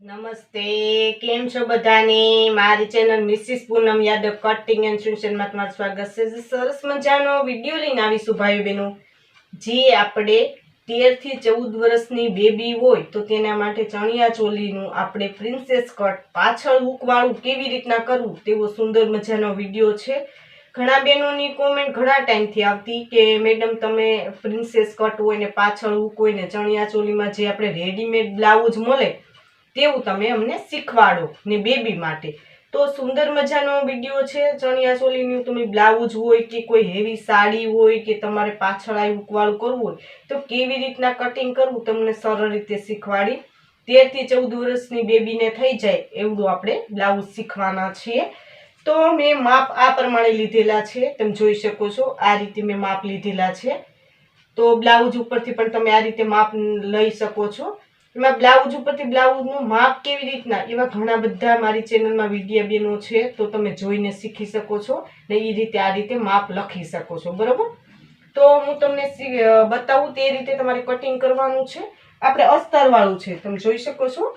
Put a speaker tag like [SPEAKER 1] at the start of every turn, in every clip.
[SPEAKER 1] નમસ્તે, કેમ છો બધાને? મારી channel Mrs Poonam Yadav cutting and ટ્યુશનમાં તમારું સ્વાગત છે. સરસ મજાનો વીડિયો લઈને આવીશું ભાઈ બહેનો જે આપણે તેરથી ચૌદ વર્ષની બેબી હોય તો તેના માટે ચણિયા ચોલીનું આપણે પ્રિન્સેસ કટ પાછળ ઉકવાળું કેવી રીતના કરવું તેવો સુંદર મજાનો વીડિયો છે. ઘણા બહેનોની કોમેન્ટ ઘણા ટાઈમથી આવતી કે, મેડમ, તમે પ્રિન્સેસ કટ હોય ને પાછળ ઉકો ને ચણિયા ચોલીમાં જે આપણે રેડીમેડ બ્લાઉઝ મળે, તેવું તમે અમને શીખવાડો ને બેબી માટે. તો સુંદર મજાનો વીડિયો છે, ચણિયા ચોલીનું. તમે બ્લાઉઝ હોય કે કોઈ હેવી સાડી હોય કે તમારે પાછળ આવી ઉકવાળું કરવું હોય, તો કેવી રીતના કટિંગ કરવું તમને સરળ રીતે શીખવાડી. તેરથી ચૌદ વર્ષની બેબીને થઈ જાય એવું આપણે બ્લાઉઝ શીખવાના છીએ. તો મેં માપ આ પ્રમાણે લીધેલા છે. તમે જોઈ શકો છો, આ રીતે મેં માપ લીધેલા છે. તો બ્લાઉઝ ઉપરથી પણ તમે આ રીતે માપ લઈ શકો છો. એમાં બ્લાઉઝ ઉપરથી બ્લાઉઝનું માપ કેવી રીતના? એવા ઘણા બધા મારી ચેનલમાં વિડીયા બેનો છે, તો તમે જોઈને શીખી શકો છો ને એ રીતે આ રીતે માપ લખી શકો છો. બરાબર? તો હું તમને બતાવું તે રીતે તમારે કટિંગ કરવાનું છે. આપણે અસ્તરવાળું છે, તમે જોઈ શકો છો.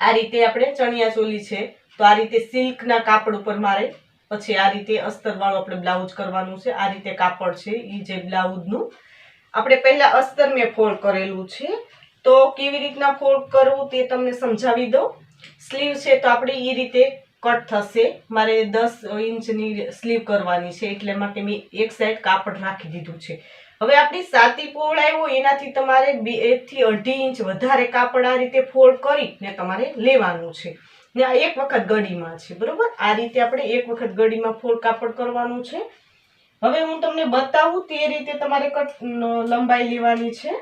[SPEAKER 1] આ રીતે આપણે ચણિયા ચોલી છે. તો આ રીતે સિલ્કના કાપડ ઉપર મારે, પછી આ રીતે અસ્તરવાળું આપણે બ્લાઉઝ કરવાનું છે. આ રીતે કાપડ છે એ જે બ્લાઉઝનું. આપણે પહેલાં અસ્તર મેં ફોલ્ડ કરેલું છે. તો કેવી રીતના ફોલ્ડ કરવું તે તમને સમજાવી દઉં. સ્લીવ છે તો આપણે એ રીતે કટ થશે. મારે દસ ઇંચની સ્લીવ કરવાની છે, એટલે માટે મેં એક સાઈડ કાપડ રાખી દીધું છે. હવે આપણી સાતી પહોળાઈ એનાથી તમારે બે એકથી અઢી ઇંચ વધારે કાપડ આ રીતે ફોલ્ડ કરીને તમારે લેવાનું છે. આ એક વખત ગળીમાં છે, બરોબર? આ રીતે આપણે એક વખત ગળીમાં ફોલ્ડ કાપડ કરવાનું છે. હવે હું તમને બતાવું તે રીતે તમારે કટ લંબાઈ લેવાની છે.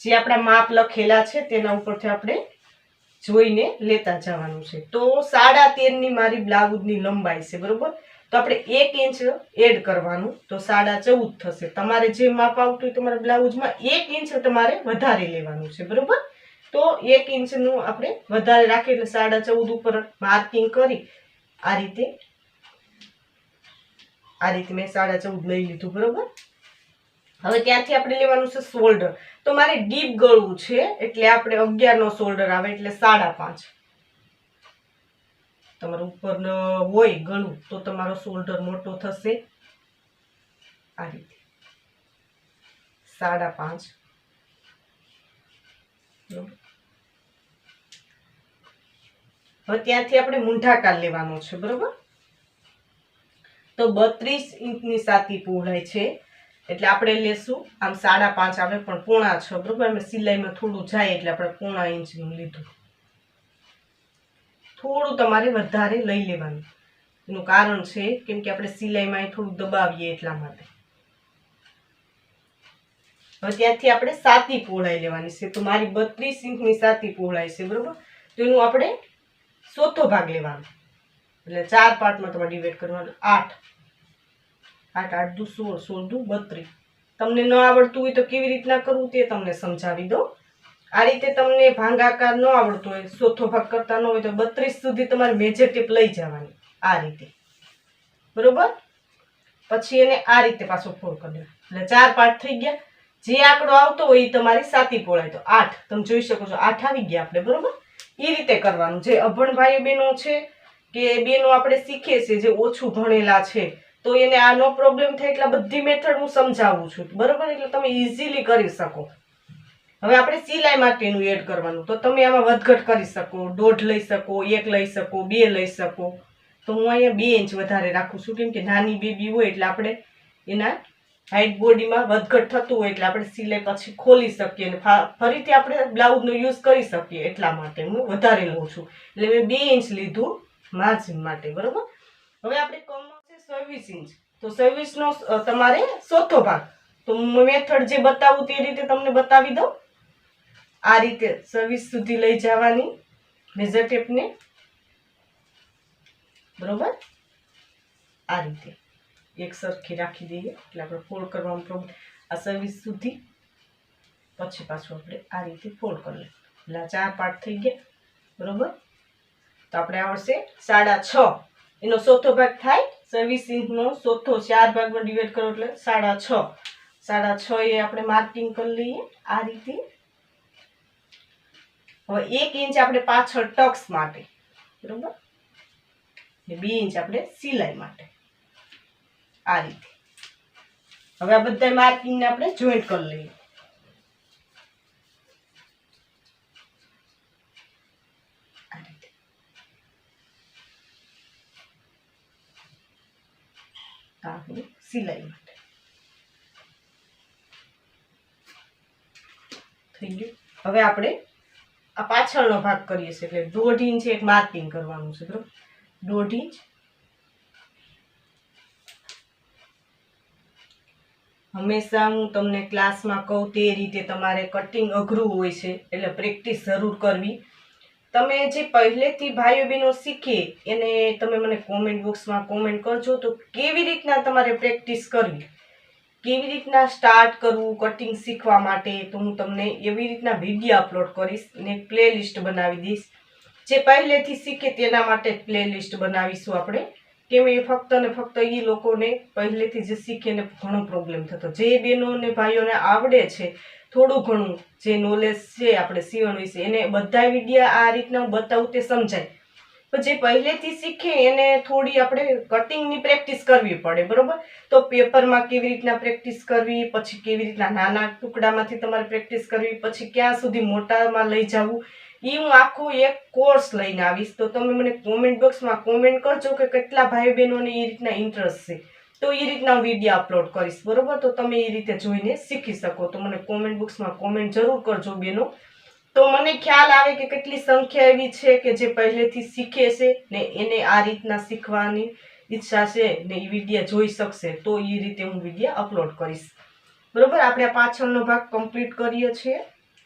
[SPEAKER 1] જે આપણા માપ લખેલા છે, તેના ઉપરથી આપણે જોઈને લેતા જવાનું છે. તો સાડા તેરની મારી બ્લાઉઝની લંબાઈ છે, બરોબર? તો આપણે એક ઇંચ એડ કરવાનું, તો સાડા ચૌદ થશે. તમારે જે માપ આવતું હોય તમારા બ્લાઉઝમાં એક ઇંચ તમારે વધારે લેવાનું છે, બરોબર? તો એક ઇંચનું આપણે વધારે રાખીએ એટલે સાડા ચૌદ ઉપર માર્કિંગ કરી આ રીતે આ રીતે મેં સાડા ચૌદ લઈ લીધું, બરોબર? હવે ત્યાંથી આપણે લેવાનું છે શોલ્ડર તો મારે ડીપ ગળવું છે એટલે આપણે અગિયારનો શોલ્ડર આવે એટલે સાડા પાંચ. તમારું ઉપરનો હોય ગળું, તો તમારો શોલ્ડર મોટો થશે આ રીતે. સાડા પાંચ. હવે ત્યાંથી આપણે મૂંઢાકાર લેવાનો છે, બરોબર? તો બત્રીસ ઇંચની સાતી પહોળાઈ છે. એટલે આપણે લેશું. આમ સાડા પાંચ આવે, પણ પોણા છ, બરોબર? અમે સિલાઈમાં થોડું જાય એટલે આપણે પોણા ઇંચનું લીધું. થોડું તમારે વધારે લઈ લેવાનું. એનું કારણ છે, કેમ કે આપણે સિલાઈમાં થોડું દબાવીએ એટલા માટે. હવે ત્યાંથી આપણે સાતી પહોળાઈ લેવાની છે. તો મારી બત્રીસ ઇંચની સાતી પહોળાઈ છે, બરોબર? તો એનું આપણે ચોથો ભાગ લેવાનો. એટલે ચાર પાર્ટમાં તમારે ડિવાઈડ કરવાનું. આઠ. આઠ આઠ દુ સોળ સોળ દુ બત્રીસ. તમને ન આવડતું હોય તો કેવી રીતના કરવું તે તમને સમજાવી દઉં. આ રીતે તમને ભાંગાકાર ન આવડતો હોય, ચોથો ભાગ કરતા ન હોય તો બત્રીસ સુધી તમારે મેજર ટેપ લઈ જવાની આ રીતે. બરોબર? પછી એને આ રીતે પાછો ફોલ્ડ કરી એટલે ચાર પાર્ટ થઈ ગયા. જે આંકડો આવતો હોય એ તમારી સાતી પોળાય તો આઠ, તમે જોઈ શકો છો, આઠ આવી ગયા આપણે, બરોબર? એ રીતે કરવાનું. જે અભણ ભાઈ બહેનો છે, કે બેનો આપણે શીખીએ છીએ જે ઓછું ભણેલા છે, તો એને આ નો પ્રોબ્લેમ થાય એટલે બધી મેથડ હું સમજાવું છું. બરોબર? એટલે તમે ઇઝીલી કરી શકો. હવે આપણે સિલાઈ માટેનું એડ કરવાનું. તો તમે આમાં વધઘટ કરી શકો, દોઢ લઈ શકો, એક લઈ શકો, બે લઈ શકો. તો હું અહીંયા બે ઇંચ વધારે રાખું છું, કેમ કે નાની બેબી હોય એટલે આપણે એના હાઈટ બોડીમાં વધઘટ થતું હોય એટલે આપણે સિલાઈ પછી ખોલી શકીએ અને ફરીથી આપણે બ્લાઉઝનો યુઝ કરી શકીએ એટલા માટે. હું વધારે લઉં છું. એટલે મેં બે ઇંચ લીધું માર્જિન માટે, બરાબર? હવે આપણે કમર છે સર્વિસ ઇંચ તો સર્વિસનો તમારે ચોથો ભાગ. તો મેથડ જે બતાવું તે રીતે તમને બતાવી દઉં. આ રીતે સર્વિસ સુધી લઈ જવાની મેજર ટેપને બરોબર? આ રીતે. એક સરખી રાખી દઈએ એટલે આપણે ફોલ્ડ કરવામાં પ્રોબ્લેમ આ સર્વિસ સુધી પછી પાછું આપણે આ રીતે ફોલ્ડ કરી લઈએ. એટલે ચાર પાર્ટ થઈ ગયા, બરોબર? તો આપણે આવડશે સાડા છ. એનો ચોથો ભાગ થાય સર્વિસ ઇંચનો ચોથો. ચાર ભાગમાં ડિવાઈડ કરો એટલે સાડા છ. સાડા છ એ આપણે માર્કિંગ કરી લઈએ આ રીતે. હવે એક ઇંચ આપણે પાછળ ટક્સ માટે, બરોબર? બે ઇંચ આપણે સિલાઈ માટે. આ રીતે. હવે આ બધા માર્કિંગને આપણે જોઈન્ટ કરી લઈએ. આપણી સિલાઈ માટે. થઈ ગયું. હવે આપણે આ પાછળનો ભાગ કરીએ છીએ. એટલે દોઢ ઇંચ એક માર્કિંગ કરવાનું છે, બરોબર? દોઢ ઇંચ હંમેશા હું તમને ક્લાસમાં કહું તે રીતે તમારે કટિંગ અઘરું હોય છે, એટલે પ્રેક્ટિસ જરૂર કરવી. તમે જે પહેલેથી ભાઈઓ બહેનો શીખે, એને તમે મને કોમેન્ટ બોક્સમાં કોમેન્ટ કરજો તો કેવી રીતના તમારે પ્રેક્ટિસ કરવી? કેવી રીતના સ્ટાર્ટ કરવું કટિંગ શીખવા માટે? તો હું તમને એવી રીતના વીડિયો અપલોડ કરીશ ને પ્લે લિસ્ટ બનાવી દઈશ. જે પહેલેથી શીખે તેના માટે પ્લેલિસ્ટ બનાવીશું આપણે. કેમ એ ફક્ત ને ફક્ત એ લોકોને પહેલેથી જે શીખે ને ઘણો પ્રોબ્લેમ થતો. જે બહેનો ને ભાઈઓને આવડે છે, થોડું ઘણું જે નોલેજ છે આપણે સીવણ વિશે એને બધા વિડીયા આ રીતના બતાવું તે સમજાય. પણ જે પહેલેથી શીખે એને થોડી આપણે કટિંગની પ્રેક્ટિસ કરવી પડે, બરોબર? તો પેપરમાં કેવી રીતના પ્રેક્ટિસ કરવી, પછી કેવી રીતના નાના ટુકડામાંથી તમારે પ્રેક્ટિસ કરવી, પછી ક્યાં સુધી મોટામાં લઈ જવું એ હું આખો એક કોર્સ લઈને આવીશ. તો તમે મને કોમેન્ટ બોક્સમાં કોમેન્ટ કરજો કે કેટલા ભાઈ બહેનોને એ રીતના ઇન્ટરેસ્ટ છે. તો એ રીતના હું વીડિયો અપલોડ કરીશ. બરોબર? તો તમે એ રીતે જોઈને શીખી શકો. તો મને કોમેન્ટ બોક્સમાં કોમેન્ટ જરૂર કરજો બેનો. તો મને ખ્યાલ આવે કે કેટલી સંખ્યા એવી છે કે જે પહેલેથી શીખે છે ને એને આ રીતના શીખવાની ઈચ્છા છે ને એ વીડિયો જોઈ શકશે. તો એ રીતે હું વીડિયો અપલોડ કરીશ. બરોબર? આપણે પાછળનો ભાગ કમ્પ્લીટ કરીએ છીએ.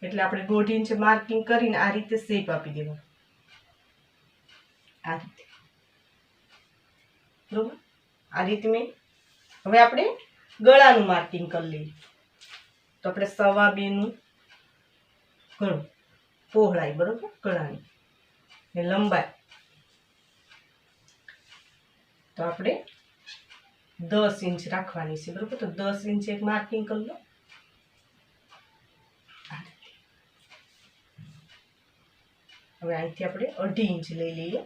[SPEAKER 1] એટલે આપણે દોઢ ઇંચ માર્કિંગ કરીને આ રીતે શેપ આપી દેવાનું. આ રીતે. બરોબર? આ રીતે મેં હવે આપણે ગળાનું માર્કિંગ કરી લઈએ. તો આપણે સવા બેનું ગળું પહોળાઈ, બરોબર? ગળાની. ને લંબાઈ. તો આપણે દસ ઇંચ રાખવાની છે, બરોબર? તો દસ ઇંચ એક માર્કિંગ કરી લો આ રીતે. હવે અહીંથી આપણે અઢી ઇંચ લઈ લઈએ.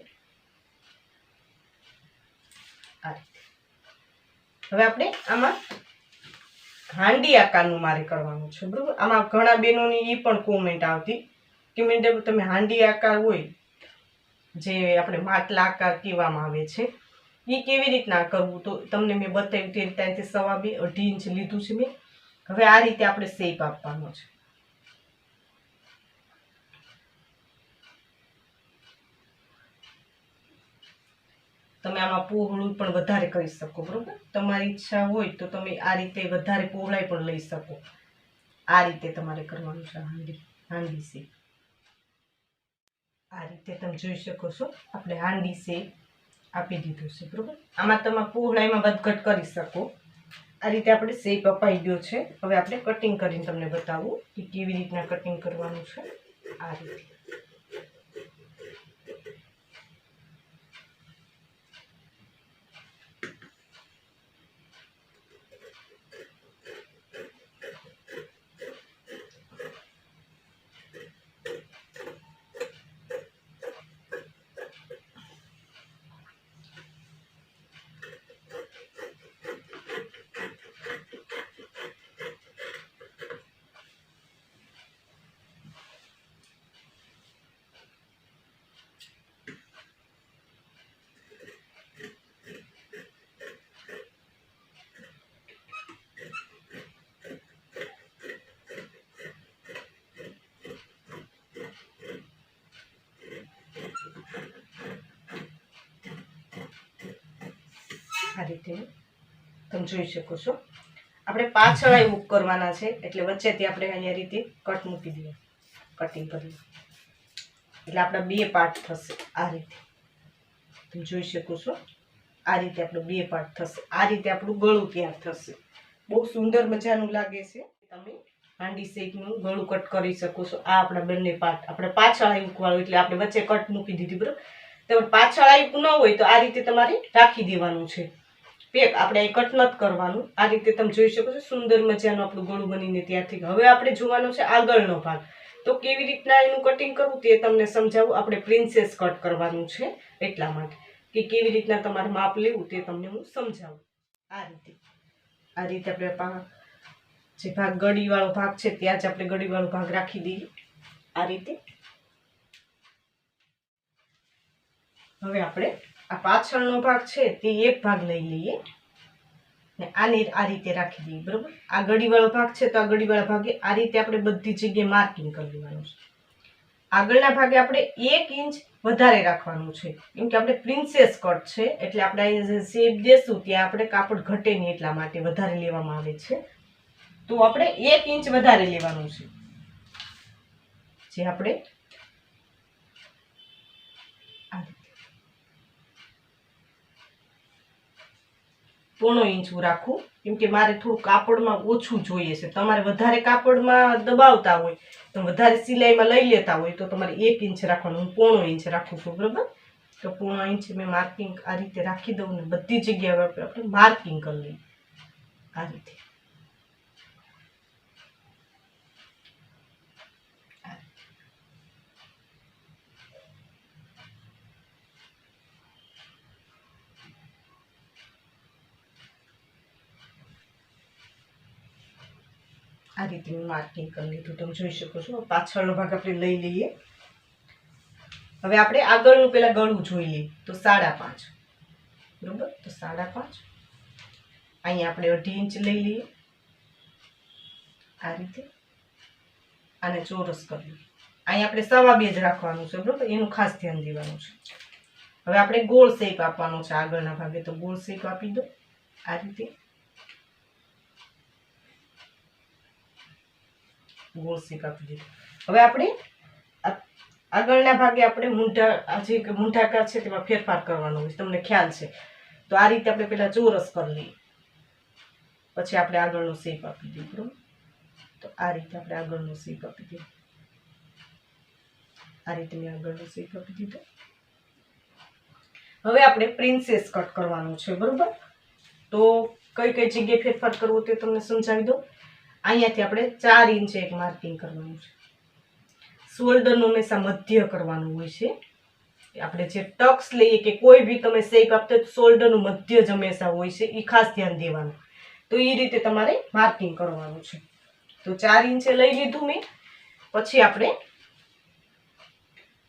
[SPEAKER 1] આ હવે આપણે આમાં હાંડી આકારનું મારે કરવાનું છે, બરોબર? આમાં ઘણા બહેનોની એ પણ કોમેન્ટ આવતી કે મેડમ તમે હાંડી આકાર હોય, જે આપણે માટલા આકાર કહેવામાં આવે છે એ કેવી રીતના કરવું? તો તમને મેં બતાવ્યું તે રીતે સવા બે અઢી ઇંચ લીધું છે મેં. હવે આ રીતે આપણે શેપ આપવાનો છે. તમે આમાં પહોળું પણ વધારે કરી શકો, બરોબર? તમારી ઈચ્છા હોય તો તમે આ રીતે વધારે પહોળાઈ પણ લઈ શકો. આ રીતે તમારે કરવાનું છે, હાંડી હાંડી શેપ. આ રીતે તમે જોઈ શકો છો, આપણે હાંડી શેપ આપી દીધું છે, બરોબર? આમાં તમે પહોળાઈમાં વધઘટ કરી શકો. આ રીતે આપણે શેપ અપાઈ ગયો છે. હવે આપણે કટિંગ કરીને તમને બતાવું કે કેવી રીતના કટિંગ કરવાનું છે. આ રીતે. આ રીતે તમે જોઈ શકો છો. આપણે પાછળ એવું કરવાના છે, એટલે વચ્ચેથી આપણે અહીંયા રીતે કટ મૂકી દઈએ કટિંગ કરી એટલે આપણા બે પાર્ટ થશે આ રીતે. તમે જોઈ શકો છો, આ રીતે આપણું બે પાર્ટ થશે. આ રીતે આપણું ગળું તૈયાર થશે. બહુ સુંદર મજાનું લાગે છે. તમે હાંડી શેકનું ગળું કટ કરી શકો છો. આ આપણા બંને પાર્ટ આપણે પાછળ આવી મૂકવાનું એટલે આપણે વચ્ચે કટ મૂકી દીધી, બરાબર? તમે પાછળ આવી ન હોય તો આ રીતે તમારે રાખી દેવાનું છે. પેક આપણે અહીં કટ નથી કરવાનું. આ રીતે તમે જોઈ શકો છો, સુંદર મજાનું આપણું ગળું બનીને ત્યાંથી. હવે આપણે જોવાનો છે આગળનો ભાગ. તો કેવી રીતના એનું કટિંગ કરવું તે તમને સમજાવું. આપણે પ્રિન્સેસ કટ કરવાનું છે એટલા માટે. કે કેવી રીતના તમારે માપ લેવું તે તમને હું સમજાવું. આ રીતે. આ રીતે આપણે જે ભાગ ગળીવાળો ભાગ છે, ત્યાં જ આપણે ગળીવાળો ભાગ રાખી દઈએ. આ રીતે. હવે આપણે આ પાછળનો ભાગ છે તે એક ભાગ લઈ લઈએ. ને આને આ રીતે રાખી દઈએ, બરાબર? આ ગળીવાળો ભાગ છે તો આ ગળીવાળા ભાગે આ રીતે આપણે બધી જગ્યાએ માર્કિંગ કરી લેવાનું છે. આગળના ભાગે આપણે એક ઇંચ વધારે રાખવાનું છે. કેમ કે આપણે પ્રિન્સેસ કટ છે, એટલે આપણે અહીંયા શેપ દેશું ત્યાં આપણે કાપડ ઘટે નહીં એટલા માટે વધારે લેવામાં આવે છે. તો આપણે એક ઇંચ વધારે લેવાનું છે. જે આપણે પોણો ઇંચ હું રાખું. કેમ કે મારે થોડું કાપડમાં ઓછું જોઈએ છે. તમારે વધારે કાપડમાં દબાવતા હોય, તો વધારે સિલાઈમાં લઈ લેતા હોય, તો તમારે એક ઇંચ રાખવાનું. હું પોણો ઇંચ રાખું છું, બરાબર? તો પોણો ઇંચ મેં માર્કિંગ આ રીતે રાખી દઉં ને બધી જગ્યાએ આપણે માર્કિંગ કરી લઈએ. આ રીતે. આ રીતે મેં માર્કિંગ કરી લીધું તમે જોઈ શકો છો. પાછળનો ભાગ આપણે લઈ લઈએ. હવે આપણે આગળનું પેલા ગળું જોઈ લઈએ તો સાડા પાંચ. બરોબર? તો સાડા પાંચ. અહીંયા આપણે અઢી ઇંચ લઈ લઈએ. આ રીતે. આને ચોરસ કરી લઈએ અહીંયા આપણે સવા બે જ રાખવાનું છે, બરોબર? એનું ખાસ ધ્યાન દેવાનું છે. હવે આપણે ગોળ શેપ આપવાનો છે આગળના ભાગે. તો ગોળ શેપ આપી દો. આ રીતે. ગોળ શેપ આપી હવે આપણે આગળના ભાગે આપણે મૂંઢા જે મૂંઢાકાર છે તેમાં ફેરફાર કરવાનો હોય. તમને ખ્યાલ છે. તો આ રીતે આપણે પહેલાં ચોરસ કરી લઈએ. પછી આપણે આગળનો શેપ આપી દઈએ, બરોબર? તો આ રીતે આપણે આગળનો શેપ આપી દઈએ. આ રીતે મેં આગળનો શેપ આપી દીધો. હવે આપણે પ્રિન્સેસ કટ કરવાનું છે, બરોબર? તો કઈ કઈ જગ્યાએ ફેરફાર કરવો તે તમને સમજાવી દો અહીંયાથી આપણે ચાર ઇંચ એક માર્કિંગ કરવાનું છે. શોલ્ડરનું હંમેશા મધ્ય કરવાનું હોય છે. આપણે જે ટક્સ લઈએ કે કોઈ બી તમે શેપ આપતા તો શોલ્ડરનું મધ્ય જ હંમેશા હોય છે. એ ખાસ ધ્યાન દેવાનું. તો એ રીતે તમારે માર્કિંગ કરવાનું છે. તો ચાર ઇંચે લઈ લીધું મેં. પછી આપણે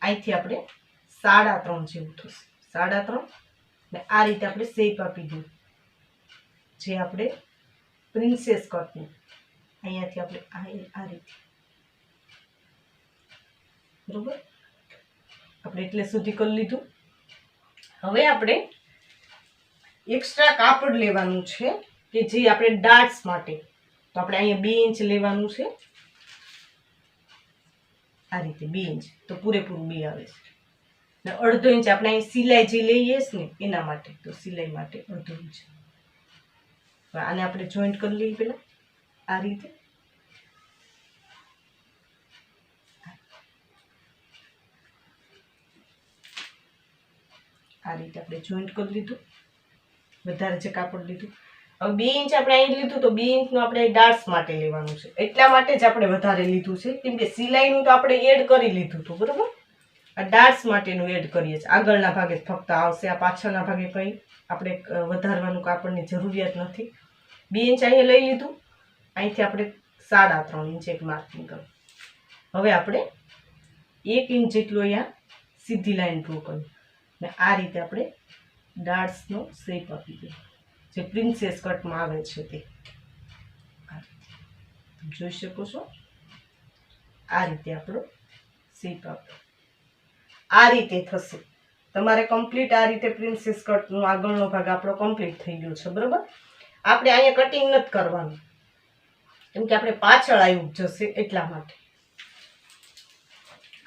[SPEAKER 1] અહીંથી આપણે સાડા ત્રણ જેવું થશે. સાડા ત્રણ. ને આ રીતે આપણે શેપ આપી દઉં જે આપણે પ્રિન્સેસ કટનું અહીંયાથી આપણે આ આ રીતે. બરોબર? આપણે એટલે સુધી કરી લીધું. હવે આપણે એક્સ્ટ્રા કાપડ લેવાનું છે કે જે આપણે ડાર્ટ્સ માટે. તો આપણે અહીંયા બે ઇંચ લેવાનું છે. આ રીતે બે ઇંચ તો પૂરેપૂરું બે આવે છે. ને અડધો ઇંચ આપણે અહીં સિલાઈ જે લઈએ ને, એના માટે. તો સિલાઈ માટે અડધો ઇંચ આને આપણે જોઈન્ટ કરી લઈએ પહેલાં. આ રીતે. આ રીતે આપણે જોઈન્ટ કરી લીધું. વધારે જે કાપડ લીધું. હવે બે ઇંચ આપણે અહીં લીધું તો બે ઇંચનું આપણે ડાર્સ માટે લેવાનું છે. એટલા માટે જ આપણે વધારે લીધું છે. કેમ કે સિલાઈનું તો આપણે એડ કરી લીધું હતું, બરાબર? આ ડાર્સ માટેનું એડ કરીએ છીએ. આગળના ભાગે ફક્ત આવશે, આ પાછળના ભાગે કંઈ. આપણે વધારવાનું કાપડની જરૂરિયાત નથી. બે ઇંચ અહીંયા લઈ લીધું. અહીંથી આપણે સાડા ત્રણ ઇંચ એક માર્કિંગ કર્યું હવે આપણે એક ઇંચ જેટલું અહીંયા સીધી લાઈન ડ્રો કર્યું. ને આ રીતે આપણે ડાર્ટ્સનો શેપ આપી દઈએ. જે પ્રિન્સેસ કટમાં આવે છે તે. જોઈ શકો છો. આ રીતે આપણો શેપ આપ્યો આ રીતે થશે. તમારે કમ્પ્લીટ આ રીતે પ્રિન્સેસ કટનો આગળનો ભાગ આપણો કમ્પ્લીટ થઈ ગયો છે. બરાબર? આપણે અહીંયા કટિંગ નથી કરવાનું. કેમ કે આપણે પાછળ આવ્યું જશે એટલા માટે.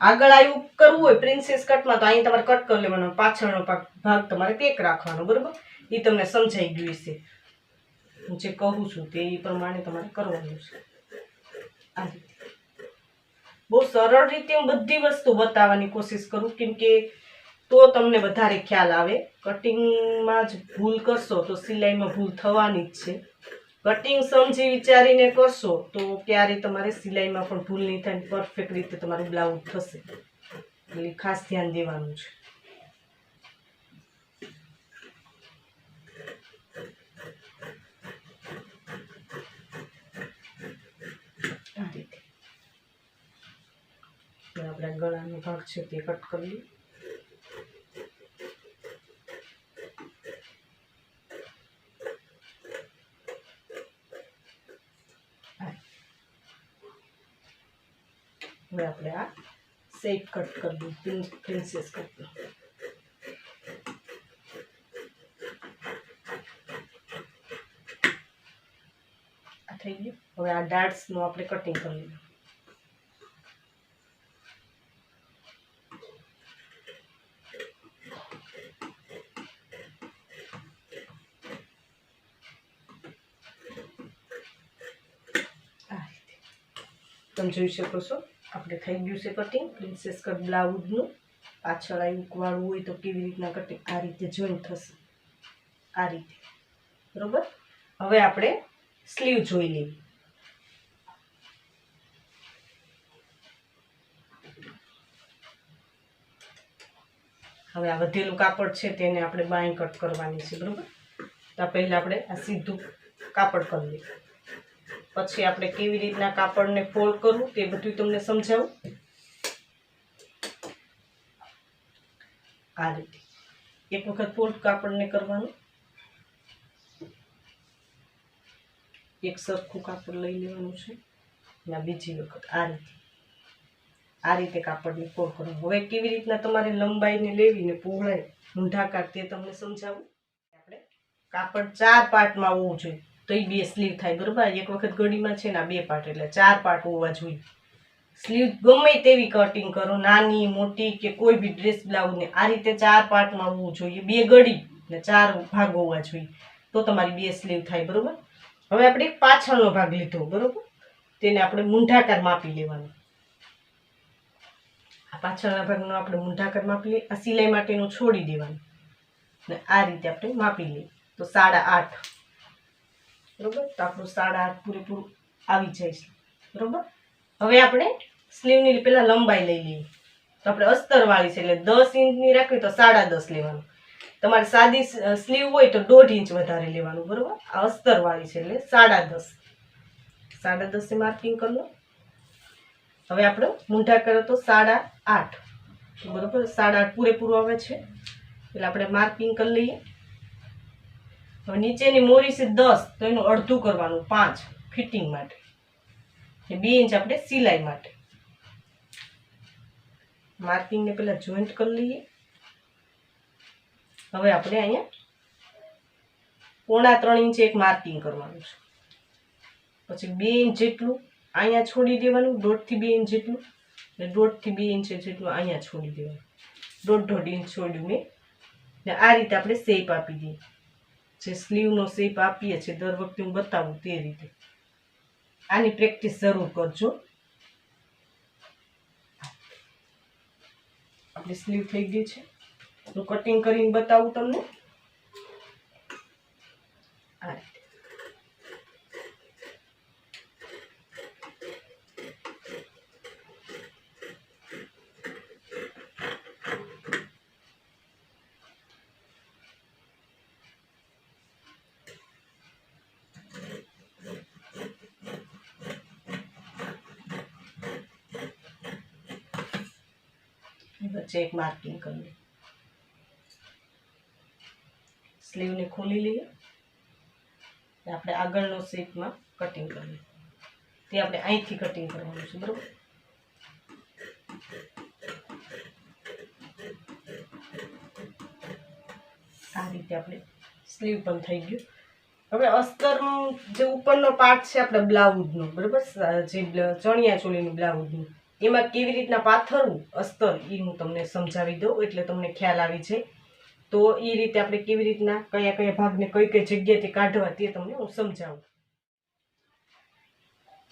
[SPEAKER 1] આગળ આવ્યું કરવું હોય પ્રિન્સેસ કટમાં તો અહીં તમારે કટ કરી લેવાનો, પાછળનો ભાગ તમારે પેક રાખવાનો, બરોબર? એ તમને સમજાઈ ગયું છે હું જે કહું છું તે પ્રમાણે તમારે કરવાનું છે. આ બહુ સરળ રીતે હું બધી વસ્તુ બતાવવાની કોશિશ કરું, કેમ કે તો તમને વધારે ખ્યાલ આવે. કટિંગમાં જ ભૂલ કરશો તો સિલાઈમાં ભૂલ થવાની જ છે. કટિંગ સમજી વિચારીને કરશો તો ક્યારે તમારે સિલાઈમાં પણ ભૂલ નહીં થાય પરફેક્ટ રીતે તમારું બ્લાઉઝ થશે. એટલે ખાસ ધ્યાન દેવાનું છે. આપણા ગળાનો ભાગ છે તે કટ કરી હવે આપણે આ સેટ કટ કરી દઈએ પ્રિન્સ પ્રિન્સેસ કટ આ થઈ ગયું હવે આ ડાર્ટ્સનું આપણે કટિંગ કરી લઈએ આ રીતે તમે જોઈ શકો છો આપણે થઈ ગયું છે કટિંગ પ્રિન્સેસ કટ બ્લાઉઝનું પાછળ આવી વાળું હોય તો કેવી રીતના કટિંગ આ રીતે જોઈન થશે. આ રીતે. બરોબર? હવે આપણે સ્લીવ જોઈ લઈએ. હવે આ વધેલું કાપડ છે તેને આપણે બાય કટ કરવાની છે, બરોબર? તો પહેલાં આપણે આ સીધું કાપડ કરી લઈએ. પછી આપણે કેવી રીતના કાપડને ફોલ્ડ કરવું તે બધું તમને સમજાવું. આ રીતે. એક વખત ફોલ્ડ કાપડને કરવાનું. એક સરખું કાપડ લઈ લેવાનું છે. અને બીજી વખત આ રીતે. આ રીતે કાપડને ફોલ્ડ કરવાનું. હવે કેવી રીતના તમારે લંબાઈને લેવીને પહોળાઈ ઊંઢાકાર તે તમને સમજાવું. આપણે કાપડ ચાર પાર્ટમાં હોવું જોઈએ. તો એ બે સ્લીવ થાય, બરોબર? એક વખત ગળીમાં છે ને આ બે પાર્ટ એટલે ચાર પાર્ટ હોવા જોઈએ. સ્લીવ ગમે તેવી કટિંગ કરો, નાની, મોટી કે કોઈ બી ડ્રેસ બ્લાઉઝને આ રીતે ચાર પાર્ટમાં હોવું જોઈએ. બે ગળી ને ચાર ભાગ હોવા જોઈએ. તો તમારી બે સ્લીવ થાય, બરોબર? હવે આપણે એક પાછળનો ભાગ લીધો, બરોબર? તેને આપણે મૂંઢાકાર માપી લેવાનો. આ પાછળના ભાગનો આપણે મૂંઢાકાર માપી લઈએ, આ સિલાઈ માટેનું છોડી દેવાનું. ને આ રીતે આપણે માપી લઈએ. તો સાડા આઠ. બરોબર? તો આપણું સાડા આઠ પૂરેપૂરું આવી જાય છે. બરોબર? હવે આપણે સ્લીવની પહેલાં લંબાઈ લઈ લઈએ. તો આપણે અસ્તરવાળી છે એટલે દસ ઇંચની રાખવી તો સાડા દસ લેવાનું. તમારે સાદી સ્લીવ હોય તો દોઢ ઇંચ વધારે લેવાનું, બરોબર? આ અસ્તરવાળી છે એટલે સાડા દસ. સાડા દસે માર્કિંગ કરી લો. હવે આપણે મૂંઢા કરો તો સાડા આઠ. બરોબર? સાડા આઠ પૂરેપૂરું આવે છે. એટલે આપણે માર્કિંગ કરી લઈએ. નીચેની મોરી છે દસ, તો એનું અડધું કરવાનું, પાંચ ફિટિંગ માટે. ને બે ઇંચ આપણે સિલાઈ માટે. માર્કિંગને પહેલાં જોઈન્ટ કરી લઈએ. હવે આપણે અહીંયા પોણા ત્રણ ઇંચે એક માર્કિંગ કરવાનું છે. પછી બે ઇંચ જેટલું અહીંયા છોડી દેવાનું, દોઢથી બે ઇંચ જેટલું, ને દોઢથી બે ઇંચ જેટલું અહીંયા છોડી દેવાનું. દોઢ દોઢ ઇંચ છોડ્યું મેં. ને આ રીતે આપણે શેપ આપી દઈએ. જે સ્લીવનો શેપ આપીએ છીએ, દર વખતે હું બતાવું તે રીતે. આની પ્રેક્ટિસ જરૂર કરજો. આપણી સ્લીવ થઈ ગઈ છે. હું કટિંગ કરીને બતાવું તમને આ રીતે એક માર્કિંગ કરી લઈએ સ્લીવને ખોલી લઈએ. આપણે આગળનો શેપમાં કટિંગ કરીએ તે આપણે અહીંથી કટિંગ કરવાનું છે, બરાબર? આ રીતે આપણે સ્લીવ પણ થઈ ગયું. હવે અસ્તરનું જે ઉપરનો પાર્ટ છે, આપણે બ્લાઉઝનો બરાબર? જે ચણિયા ચોળીનું બ્લાઉઝનું એમાં કેવી રીતના પાથરવું? અસ્તર એ હું તમને સમજાવી દઉં, એટલે તમને ખ્યાલ આવી જાય. તો એ રીતે આપણે કેવી રીતના, કયા કયા ભાગને કઈ કઈ જગ્યાએથી કાઢવા તે તમને હું સમજાવું.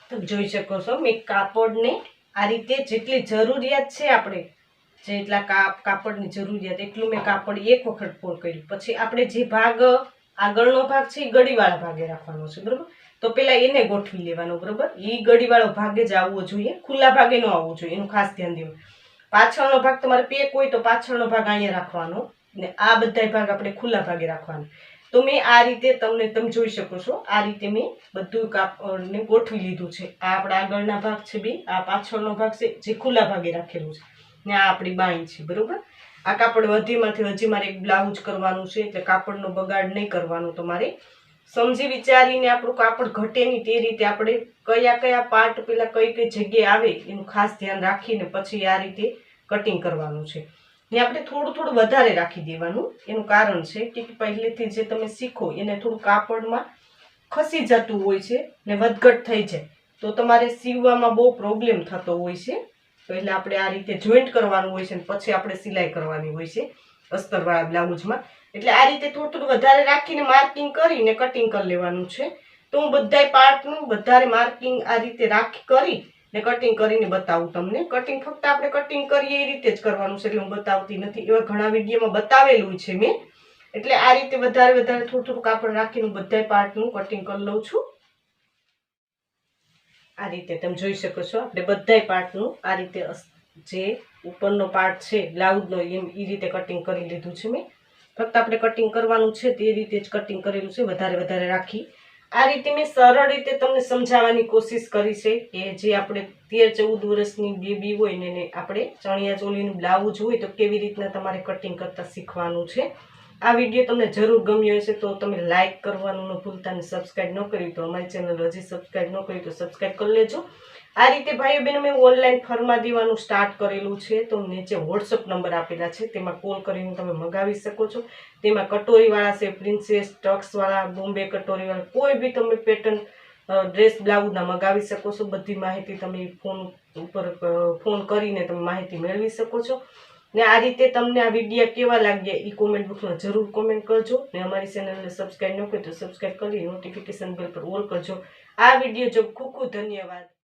[SPEAKER 1] તમે જોઈ શકો છો, મેં કાપડને આ રીતે જેટલી જરૂરિયાત છે આપણે, જેટલા કાપ, કાપડની જરૂરિયાત, એટલું મેં કાપડ એક વખત ફોલ્ડ કર્યું. પછી આપણે જે ભાગ, આગળનો ભાગ છે એ ગળીવાળા ભાગે રાખવાનો છે, બરોબર? તો પેલા એને ગોઠવી લેવાનો, બરોબર? એ ગળીવાળો ભાગે જ આવવો જોઈએ, ખુલ્લા ભાગે ન આવવું જોઈએ, એનું ખાસ ધ્યાન દેવું. પાછળનો ભાગ તમારે પેક હોય તો પાછળનો ભાગ અહીંયા રાખવાનો ને આ બધા ભાગ આપણે ખુલ્લા ભાગે રાખવાનો. તો મેં આ રીતે તમને, તમે જોઈ શકો છો, આ રીતે મેં બધું કાપડને ગોઠવી લીધું છે. આ આપણા આગળના ભાગ છે બે, આ પાછળનો ભાગ છે, જે ખુલ્લા ભાગે રાખેલું છે. ને આ આપણી બાઈ છે, બરોબર? આ કાપડ વધીમાંથી હજી મારે એક બ્લાઉઝ કરવાનું છે, એટલે કાપડનો બગાડ નહીં કરવાનો તમારે. સમજી વિચારીને આપણું કાપડ ઘટે નહીં તે રીતે આપણે કયા કયા પાર્ટ પેલા કઈ કઈ જગ્યાએ આવે એનું ખાસ ધ્યાન રાખીને પછી આ રીતે કટિંગ કરવાનું છે. ને આપણે થોડું થોડું વધારે રાખી દેવાનું. એનું કારણ છે કે પહેલેથી જે તમે શીખો એને થોડું કાપડમાં ખસી જતું હોય છે ને વધઘટ થઈ જાય. તો તમારે સીવવામાં બહુ પ્રોબ્લેમ થતો હોય છે. તો એટલે આપણે આ રીતે જોઈન્ટ કરવાનું હોય છે ને પછી આપણે સિલાઈ કરવાની હોય છે. અસ્તરવાળા બ્લાઉઝમાં. એટલે આ રીતે થોડું થોડું વધારે રાખીને માર્કિંગ કરીને કટિંગ કરી લેવાનું છે. તો હું બધાય પાર્ટનું વધારે માર્કિંગ આ રીતે રાખી કરી ને કટિંગ કરીને બતાવું તમને. કટિંગ ફક્ત આપણે કટિંગ કરીએ એ રીતે જ કરવાનું છે એટલે હું બતાવતી નથી. એવા ઘણા વિડીયોમાં બતાવેલું છે મેં. એટલે આ રીતે વધારે વધારે થોડું થોડું કાપડ રાખીને બધાય પાર્ટનું કટિંગ કરી લઉં છું. આ રીતે તમે જોઈ શકો છો. આપણે બધાય પાર્ટનું આ રીતે જે ઉપરનો પાર્ટ છે બ્લાઉઝનો એમ એ રીતે કટિંગ કરી લીધું છે મેં. ફક્ત આપણે કટિંગ કરવાનું છે, તે રીતે જ કટિંગ કરેલું છે, વધારે વધારે રાખી. આ રીતે મેં સરળ રીતે તમને સમજાવવાની કોશિશ કરી છે કે જે આપણે તેર ચૌદ વર્ષની બેબી હોય ને એને આપણે ચણિયા ચોલીનું બ્લાઉઝ હોય તો કેવી રીતના તમારે કટિંગ કરતા શીખવાનું છે. આ વીડિયો તમને જરૂર ગમ્યો હશે તો તમે લાઇક કરવાનું ન ભૂલતા અને સબસ્ક્રાઈબ ન કર્યું તો અમારી ચેનલ હજી સબસ્ક્રાઈબ ન કરી તો સબસ્ક્રાઈબ કરી લેજો. આ રીતે ભાઈઓ બહેનો મેં ઓનલાઈન ફરમા દેવાનું સ્ટાર્ટ કરેલું છે. તો નીચે વોટ્સઅપ નંબર આપેલા છે. તેમાં કોલ કરીને તમે મગાવી શકો છો. તેમાં કટોરીવાળા છે પ્રિન્સેસ ટક્સવાળા બોમ્બે કટોરીવાળા, કોઈ બી તમે પેટર્ન ડ્રેસ બ્લાઉઝના મગાવી શકો છો. બધી માહિતી તમે ફોન ઉપર ફોન કરીને તમે માહિતી મેળવી શકો છો. ને આ રીતે તમને આ વિડીયા કેવા લાગ્યા એ કોમેન્ટ બોક્સમાં જરૂર કોમેન્ટ કરજો. ને અમારી ચેનલને સબસ્ક્રાઈબ ન કરો તો સબસ્ક્રાઈબ કરી નોટિફિકેશન બેલ પર ઓલ કરજો. આ વીડિયો જો ખૂબ ખૂબ ધન્યવાદ.